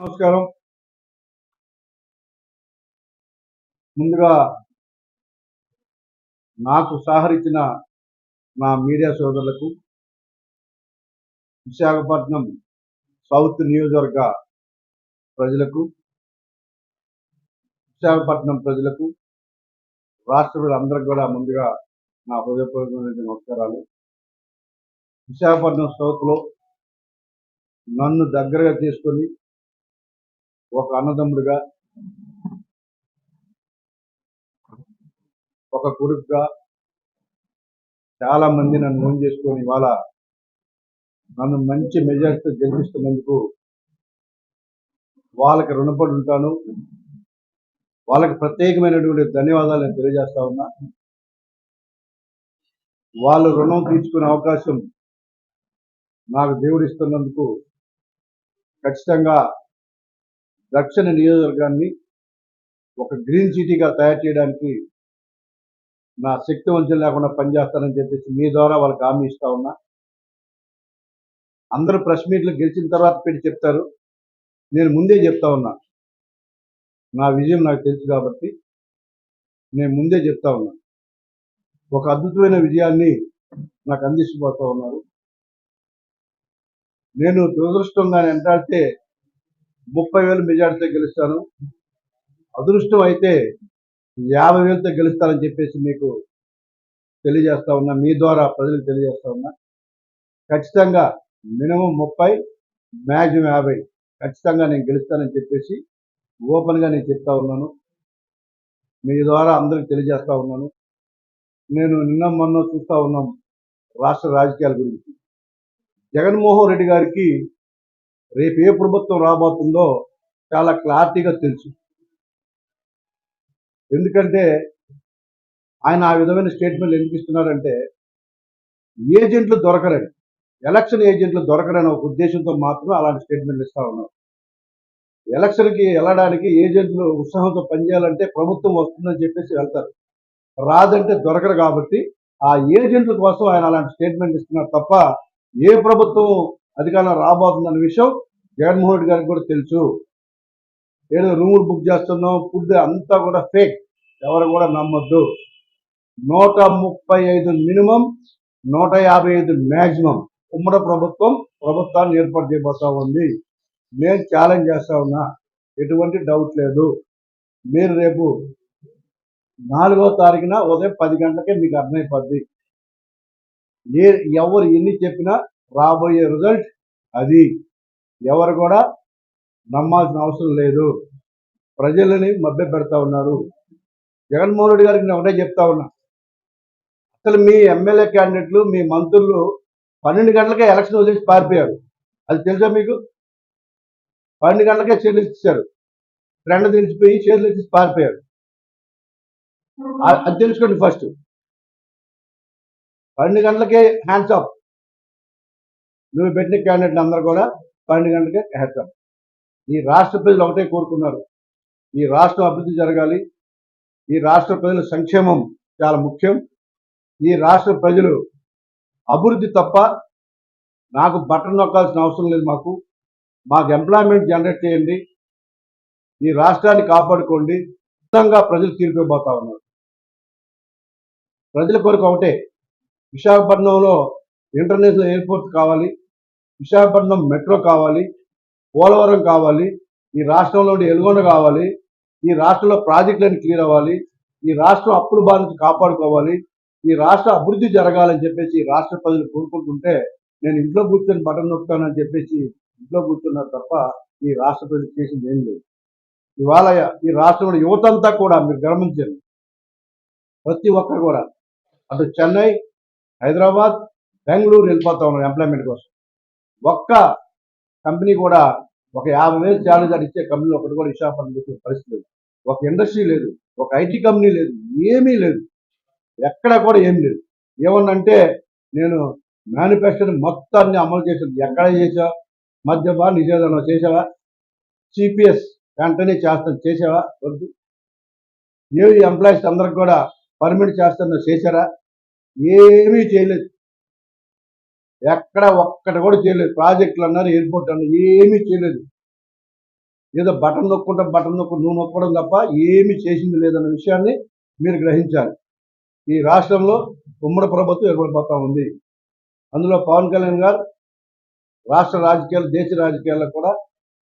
నమస్కారం. ముందుగా నాకు సహకరించిన నా మీడియా సోదరులకు విశాఖపట్నం సౌత్ నియోజకవర్గ ప్రజలకు విశాఖపట్నం ప్రజలకు రాష్ట్ర అందరికి కూడా ముందుగా నా హృదయపూర్వకమైన నమస్కారాలు. విశాఖపట్నం సౌత్లో నన్ను దగ్గరగా తీసుకొని ఒక అన్నదమ్ముడిగా ఒక కొడుకుగా చాలా మంది నన్ను నోన్ చేసుకొని ఇవాళ నన్ను మంచి మెజార్టీతో గెలిపిస్తున్నందుకు వాళ్ళకి రుణపడి ఉంటాను. వాళ్ళకి ప్రత్యేకమైనటువంటి ధన్యవాదాలు నేను తెలియజేస్తా ఉన్నా. వాళ్ళు రుణం తీర్చుకునే అవకాశం నాకు దేవుడు ఇస్తున్నందుకు ఖచ్చితంగా దక్షిణ నియోజకవర్గాన్ని ఒక గ్రీన్ సిటీగా తయారు చేయడానికి నా శక్తి వంచన లేకుండా పనిచేస్తానని చెప్పేసి మీ ద్వారా వాళ్ళకి హామీ ఇస్తా ఉన్నా. అందరూ ప్రెస్ మీట్లు గెలిచిన తర్వాత పెట్టి చెప్తారు. నేను ముందే చెప్తా ఉన్నా. నా విజయం నాకు తెలుసు కాబట్టి నేను ముందే చెప్తా ఉన్నా. ఒక అద్భుతమైన విజయాన్ని నాకు అందించబోతా ఉన్నారు. నేను దురదృష్టంగా ఎంటాడితే ముప్పై వేలు మెజార్టీతో గెలుస్తాను. అదృష్టం అయితే యాభై వేలతో గెలుస్తానని చెప్పేసి మీకు తెలియజేస్తా ఉన్నా. మీ ద్వారా ప్రజలకు తెలియజేస్తా ఉన్నా. ఖచ్చితంగా మినిమం ముప్పై మ్యాక్సిమం యాభై ఖచ్చితంగా నేను గెలుస్తానని చెప్పేసి ఓపెన్గా నేను చెప్తా ఉన్నాను. మీ ద్వారా అందరికి తెలియజేస్తా ఉన్నాను. నేను నిన్న మొన్న చూస్తూ ఉన్నాం రాష్ట్ర రాజకీయాల గురించి. జగన్మోహన్ రెడ్డి గారికి రేపు ఏ ప్రభుత్వం రాబోతుందో చాలా క్లారిటీగా తెలుసు. ఎందుకంటే ఆయన ఆ విధమైన స్టేట్మెంట్ ఎందుకు ఇస్తున్నారంటే ఏజెంట్లు దొరకరని ఎలక్షన్ ఏజెంట్లు దొరకరని ఒక ఉద్దేశంతో మాత్రమే అలాంటి స్టేట్మెంట్లు ఇస్తా ఉన్నారు. ఎలక్షన్కి వెళ్ళడానికి ఏజెంట్లు ఉత్సాహంతో పనిచేయాలంటే ప్రభుత్వం వస్తుందని చెప్పేసి వెళ్తారు. రాదంటే దొరకరు కాబట్టి ఆ ఏజెంట్ల కోసం ఆయన అలాంటి స్టేట్మెంట్ ఇస్తున్నారు తప్ప ఏ ప్రభుత్వం అధికారంలో రాబోతుందన్న విషయం జగన్మోహన్ రెడ్డి గారికి కూడా తెలుసు. ఏదో రూములు బుక్ చేస్తున్నాం ఫుడ్ అంతా కూడా ఫేక్ ఎవరు కూడా నమ్మొద్దు. నూట ముప్పై ఐదు మినిమం నూట యాభై ఐదు మ్యాక్సిమం ఉమ్మడి ప్రభుత్వం ప్రభుత్వాన్ని ఏర్పాటు చేయబోతా ఉంది. నేను ఛాలెంజ్ చేస్తా ఉన్నా. ఎటువంటి డౌట్ లేదు. మీరు రేపు నాలుగో తారీఖున ఉదయం పది గంటలకే మీకు అర్థమైపోద్ది. ఏ ఎవరు ఎన్ని చెప్పినా రాబోయే రిజల్ట్ అది ఎవరు కూడా నమ్మాల్సిన అవసరం లేదు. ప్రజలని మభ్య పెడతా ఉన్నారు. జగన్మోహన్ రెడ్డి గారికి నేను ఒకటే చెప్తా ఉన్నా. అసలు మీ ఎమ్మెల్యే క్యాండిడేట్లు మీ మంత్రులు పన్నెండు గంటలకే ఎలక్షన్ వదిలేసి పారిపోయారు. అది తెలుసా మీకు? పన్నెండు గంటలకే షెడ్యూల్ ఇచ్చారు ఫ్రెండ్ తెలిసిపోయి షెడ్యూల్ ఇచ్చి పారిపోయారు. అది తెలుసుకోండి ఫస్ట్ పన్నెండు గంటలకే హ్యాండ్స్ ఆఫ్ నువ్వు పెట్టిన క్యాండిడేట్లు అందరూ కూడా పన్నెండు గంటలకే హ్యాండ్స్ ఈ రాష్ట్ర ప్రజలు ఒకటే కోరుకున్నారు. ఈ రాష్ట్రం అభివృద్ధి జరగాలి. ఈ రాష్ట్ర ప్రజల సంక్షేమం చాలా ముఖ్యం. ఈ రాష్ట్ర ప్రజలు అభివృద్ధి తప్ప నాకు బట్టలు నొక్కాల్సిన అవసరం లేదు మాకు. మాకు ఎంప్లాయ్మెంట్ జనరేట్ చేయండి. ఈ రాష్ట్రాన్ని కాపాడుకోండి. మొత్తంగా ప్రజలు తీరిపోబోతా ఉన్నారు. ప్రజల కొరకు ఒకటే. విశాఖపట్నంలో ఇంటర్నేషనల్ ఎయిర్పోర్ట్ కావాలి విశాఖపట్నం మెట్రో కావాలి పోలవరం కావాలి ఈ రాష్ట్రంలో ఎలుగొండ కావాలి ఈ రాష్ట్రంలో ప్రాజెక్టులన్నీ క్లియర్ అవ్వాలి ఈ రాష్ట్రం అప్పుల బాధ నుంచి కాపాడుకోవాలి ఈ రాష్ట్ర అభివృద్ధి జరగాలని చెప్పేసి రాష్ట్ర ప్రజలు కోరుకుంటుంటే నేను ఇంట్లో కూర్చొని బటన్ నొక్కుతానని చెప్పేసి ఇంట్లో కూర్చున్నారు తప్ప ఈ రాష్ట్ర ప్రజలు చేసింది ఏం లేదు. ఇవాళ ఈ రాష్ట్రంలో యువత అంతా కూడా మీరు గమనించండి. ప్రతి ఒక్కరు కూడా. అటు చెన్నై హైదరాబాద్ బెంగళూరు వెళ్ళిపోతా ఉన్నారు ఎంప్లాయ్మెంట్ కోసం. ఒక్క కంపెనీ కూడా ఒక యాభై వేలు శాలరీ ఇచ్చే కంపెనీ ఒకటి కూడా విశాఖపట్నం వచ్చే పరిస్థితి లేదు. ఒక ఇండస్ట్రీ లేదు ఒక ఐటీ కంపెనీ లేదు ఏమీ లేదు. ఎక్కడ కూడా ఏమి లేదు. ఏమన్నంటే నేను మేనిఫెస్టోని మొత్తాన్ని అమలు చేసింది ఎక్కడ చేసా మద్యపా నిషేధంలో చేసావా సిపిఎస్ వెంటనే చేస్తాను. చేసావా వద్దు. ఏవి ఎంప్లాయీస్ అందరికి కూడా పర్మిట్ చేస్తాను. చేశారా? ఏమీ చేయలేదు. ఎక్కడ ఒక్కటి కూడా చేయలేదు. ప్రాజెక్టులు అన్నారు ఎయిర్పోర్ట్ అన్నారు ఏమీ చేయలేదు. ఏదో బటన్ నొక్కుంటా బటన్ నొక్కు నువ్వు నొక్కడం తప్ప ఏమీ చేసింది లేదన్న విషయాన్ని మీరు గ్రహించాలి. ఈ రాష్ట్రంలో ఉమ్మడి ప్రభుత్వం ఏర్పడిపోతా ఉంది. అందులో పవన్ కళ్యాణ్ గారు రాష్ట్ర రాజకీయాలు దేశ రాజకీయాల్లో కూడా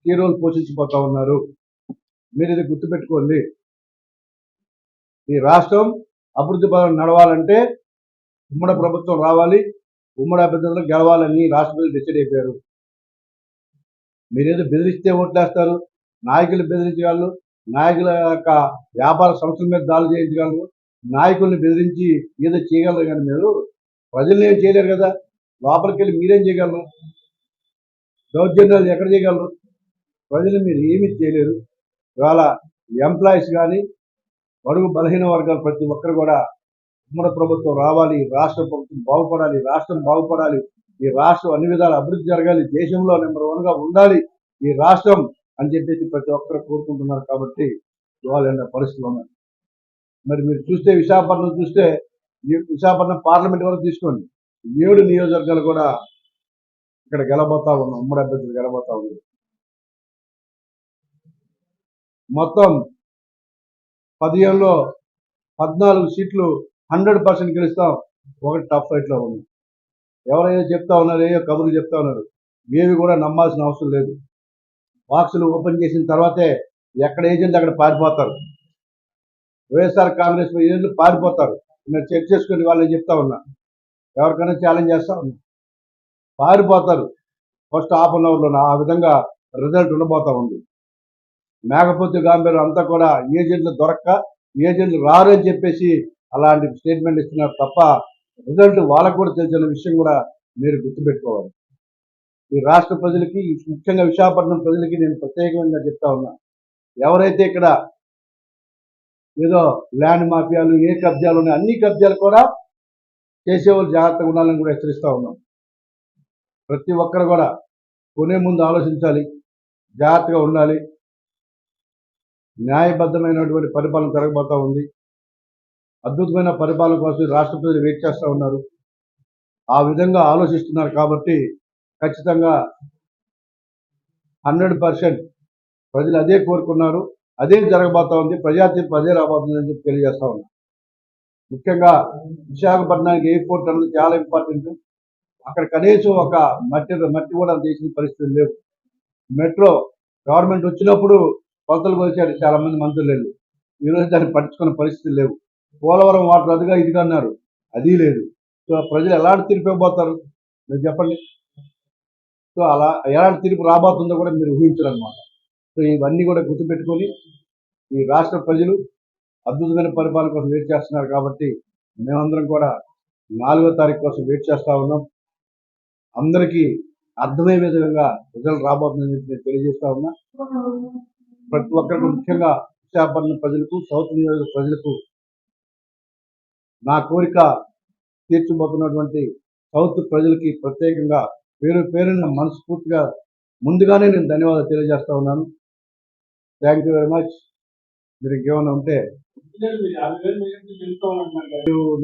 కీ రోల్ పోషించిపోతా ఉన్నారు. మీరు ఇది గుర్తుపెట్టుకోండి. ఈ రాష్ట్రం అభివృద్ధి పదం నడవాలంటే ఉమ్మడి ప్రభుత్వం రావాలి. ఉమ్మడి అభ్యర్థులు గెలవాలని రాష్ట్రపతి డిసైడ్ అయిపోయారు. మీరేదో బెదిరిస్తే ఓట్లేస్తారు. నాయకులు బెదిరించగలరు నాయకుల యొక్క వ్యాపార సంస్థల మీద దాడులు చేయించగలరు నాయకుల్ని బెదిరించి ఏదో చేయగలరు కానీ మీరు ప్రజల్ని ఏం చేయలేరు కదా? లోపలికి వెళ్ళి మీరేం చేయగలరు? దౌర్జన్యాలు ఎక్కడ చేయగలరు? ప్రజలు మీరు ఏమీ చేయలేరు. ఇవాళ ఎంప్లాయీస్ కానీ బడుగు బలహీన వర్గాలు ప్రతి ఒక్కరు కూడా ఉమ్మడి ప్రభుత్వం రావాలి రాష్ట్ర ప్రభుత్వం బాగుపడాలి రాష్ట్రం బాగుపడాలి ఈ రాష్ట్రం అన్ని విధాలు అభివృద్ధి జరగాలి దేశంలో నెంబర్ వన్గా ఉండాలి ఈ రాష్ట్రం అని చెప్పేసి ప్రతి ఒక్కరు కోరుకుంటున్నారు కాబట్టి ఇవ్వాలన్న పరిస్థితులు ఉన్నాయి మరి మీరు చూస్తే విశాఖపట్నం చూస్తే ఈ విశాఖపట్నం పార్లమెంట్ వరకు తీసుకోండి. ఏడు నియోజకవర్గాలు కూడా ఇక్కడ గెలబోతా ఉన్నాం ఉమ్మడి అభ్యర్థులు గెలబోతా ఉంది మొత్తం పదిహేనులో పద్నాలుగు సీట్లు హండ్రెడ్ పర్సెంట్ గెలుస్తాం. ఒకటి టఫ్ ఫైట్లో ఉంది. ఎవరైనా చెప్తా ఉన్నారు ఏయో కబుర్లు చెప్తా ఉన్నారు. ఏవి కూడా నమ్మాల్సిన అవసరం లేదు. బాక్సులు ఓపెన్ చేసిన తర్వాతే ఎక్కడ ఏజెంట్ అక్కడ పారిపోతారు. వైఎస్ఆర్ కాంగ్రెస్ ఏజెంట్లు పారిపోతారు. నేను చెక్ చేసుకుని వాళ్ళని చెప్తా ఉన్నా. ఎవరికైనా ఛాలెంజ్ చేస్తా ఉన్నా. పారిపోతారు. ఫస్ట్ హాఫ్ అన్ అవర్లో ఆ విధంగా రిజల్ట్ ఉండబోతా ఉంది. మేకపోతు గాంభీర్యం అంతా కూడా ఏజెంట్లు దొరక్క ఏజెంట్లు రారు అని చెప్పేసి అలాంటి స్టేట్మెంట్ ఇస్తున్నారు తప్ప రిజల్ట్ వాళ్ళకు కూడా తెలిసిన విషయం కూడా మీరు గుర్తుపెట్టుకోవాలి. ఈ రాష్ట్ర ప్రజలకి ముఖ్యంగా విశాఖపట్నం ప్రజలకి నేను ప్రత్యేకంగా చెప్తా ఉన్నా. ఎవరైతే ఇక్కడ ఏదో ల్యాండ్ మాఫియాలు ఏ కబ్జాలు ఉన్నాయి అన్ని కబ్జాలు కూడా చేసేవాళ్ళు జాగ్రత్తగా ఉండాలని కూడా హెచ్చరిస్తూ ఉన్నాం. ప్రతి ఒక్కరు కూడా కొనే ముందు ఆలోచించాలి జాగ్రత్తగా ఉండాలి. న్యాయబద్ధమైనటువంటి పరిపాలన జరగబోతూ ఉంది. అద్భుతమైన పరిపాలన కోసం రాష్ట్ర ప్రజలు వెయిట్ చేస్తూ ఉన్నారు. ఆ విధంగా ఆలోచిస్తున్నారు కాబట్టి ఖచ్చితంగా హండ్రెడ్ పర్సెంట్ ప్రజలు అదే కోరుకున్నారు. అదే జరగబోతా ఉంది. ప్రజాతీర్పు అదే రాబోతుంది అని చెప్పి తెలియజేస్తా ఉన్నా. ముఖ్యంగా విశాఖపట్నానికి ఎయిర్పోర్ట్ అనేది చాలా ఇంపార్టెంట్. అక్కడ కనీసం ఒక మట్టి మట్టి కూడా చేసిన పరిస్థితులు లేవు. మెట్రో గవర్నమెంట్ వచ్చినప్పుడు కొలతలు వచ్చాడు చాలా మంది మంత్రులు వెళ్ళి ఈరోజు దాన్ని పట్టించుకున్న పరిస్థితులు లేవు. పోలవరం వాటర్ అదిగా ఇదిగా అన్నారు. అది లేదు. సో ప్రజలు ఎలాంటి తీర్పు ఇవ్వబోతారు? మీరు చెప్పండి. సో అలా ఎలాంటి తీర్పు రాబోతుందో కూడా మీరు ఊహించరు సో ఇవన్నీ కూడా గుర్తుపెట్టుకొని ఈ రాష్ట్ర ప్రజలు అద్భుతమైన పరిపాలన కోసం వెయిట్ చేస్తున్నారు కాబట్టి మేమందరం కూడా నాలుగో తారీఖు కోసం వెయిట్ చేస్తూ ఉన్నాం. అందరికీ అర్థమయ్యే విధంగా రిజల్ట్ రాబోతుందని చెప్పి నేను తెలియజేస్తా ఉన్నా. ప్రతి ఒక్కరికి ముఖ్యంగా విశాఖపట్నం ప్రజలకు సౌత్ నియోజక ప్రజలకు నా కోరిక తీర్చబోతున్నటువంటి సౌత్ ప్రజలకి ప్రత్యేకంగా పేరు పేరున మనస్ఫూర్తిగా ముందుగానే నేను ధన్యవాదాలు తెలియజేస్తా ఉన్నాను. థ్యాంక్ యూ వెరీ మచ్ మీరు ఇంకేమైనా ఉంటే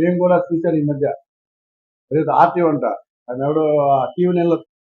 నేను కూడా చూశాను ఈ మధ్య. అదే ఆర్టీఓ అంట. ఆయన ఎవడో టీవీ నెలలో